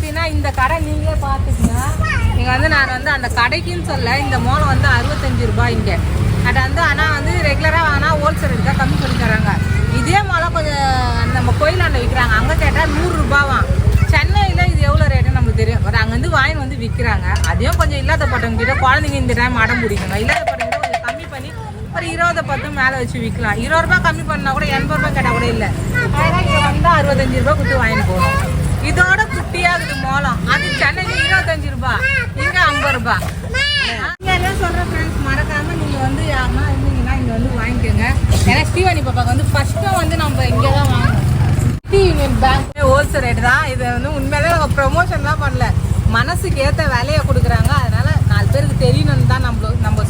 கடை நீங்களே பார்த்துக்குங்க இங்கே வந்து நான் வந்து அந்த கடைக்குன்னு சொல்ல இந்த மோளம் வந்து அறுபத்தஞ்சு ரூபாய் இங்கே. அது வந்து ஆனால் வந்து ரெகுலராக வாங்கினா ஹோல்சேல் இருக்கா கம்மி பண்ணி தராங்க. இதே மோளம் கொஞ்சம் நம்ம கோயிலாண்ட விற்கிறாங்க அங்கே கேட்டால் நூறுரூபாவாம் சென்னையில் இது எவ்வளோ ரேட்டுன்னு நமக்கு தெரியும். பட் அங்கேருந்து வாங்கி வந்து விற்கிறாங்க அதையும் கொஞ்சம் இல்லாத பட்டவங்க கிட்ட குழந்தைங்க இந்த டைம் அடம் பிடிக்குங்க இல்லாத பட்டவங்க கொஞ்சம் கம்மி பண்ணி ஒரு இருபது பத்து மேலே வச்சு விற்கலாம் இருபது ரூபாய் கம்மி பண்ணால் கூட எண்பது ரூபாய் கேட்டால் கூட இல்லை. அதனால் இங்கே வந்தால் அறுபத்தஞ்சு ரூபாய் கொடுத்து வாங்கிட்டு போகணும். இதோட குட்டி மோளம் அது சென்னையில் இருபத்தஞ்சு ரூபாய் இங்கே ஐம்பது எல்லாம் சொல்கிறேன் ஃப்ரெண்ட்ஸ் மறக்காம நீங்கள் வந்து யாருன்னா இருந்தீங்கன்னா இங்கே வந்து வாங்கிக்கோங்க. ஏன்னா ஸ்ரீவாணி பாப்பாக்கு வந்து ஃபஸ்ட்டும் வந்து நம்ம இங்கே தான் வாங்கணும் City Union Bank wholesale rate தான். இது வந்து உண்மையிலே நம்ம ப்ரொமோஷன்லாம் பண்ணல. மனசுக்கு ஏற்ற விலையை கொடுக்குறாங்க. அதனால நாலு பேருக்கு தெரியணும்னு தான் நம்ம நம்ம